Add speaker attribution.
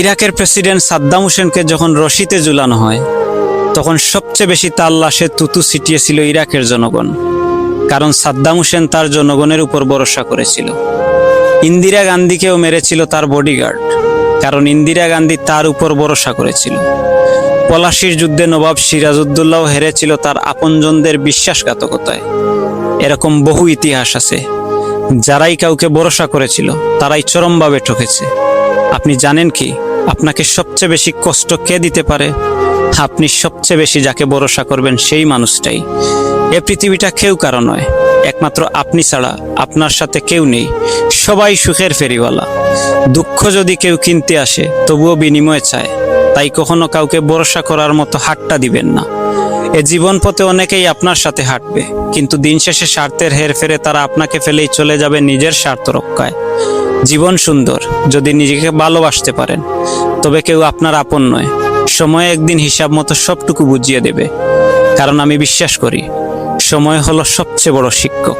Speaker 1: ইরাকের প্রেসিডেন্ট সাদ্দাম হোসেনকে যখন রশিতে ঝুলানো হয়, তখন সবচেয়ে বেশি তার লাশে তুতু ছিটিয়েছিল ইরাকের জনগণ। কারণ সাদ্দাম হোসেন তার জনগণের উপর ভরসা করেছিল। ইন্দিরা গান্ধীকেও মেরেছিল তার বডিগার্ড, কারণ ইন্দিরা গান্ধী তার উপর ভরসা করেছিল। পলাশির যুদ্ধে নবাব সিরাজউদ্দৌলাও হেরেছিল তার আপনজনদের বিশ্বাসঘাতকতায়। এরকম বহু ইতিহাস আছে, যারাই কাউকে ভরসা করেছিল, তারাই চরমভাবে ঠকেছে। আপনি জানেন কি? আপনাকে সবচেয়ে বেশি কষ্ট কে দিতে পারে? আপনি সবচেয়ে বেশি যাকে ভরসা করবেন সেই মানুষটাই। এ পৃথিবীটা কেউ কারও নয়। একমাত্র আপনি ছাড়া আপনার সাথে কেউ নেই। সবাই সুখের ফেরিওয়ালা। দুঃখ যদি কেউ কিনতে আসে, তবুও বিনিময়ে চায়। তাই কখনো কাউকে ভরসা করার মতো হাটটা দিবেন না। এ জীবন পথে অনেকেই আপনার সাথে হাঁটবে, কিন্তু দিন শেষে স্বার্থের হেরফেরে তারা আপনাকে ফেলেই চলে যাবে নিজের স্বার্থ রক্ষায়। জীবন সুন্দর যদি নিজেকে ভালোবাসতে পারেন, তবে কেউ আপনার আপন নয়। সময় একদিন হিসাব মতো সবটুকু বুঝিয়ে দেবে। কারণ আমি বিশ্বাস করি, সময় হলো সবচেয়ে বড় শিক্ষক।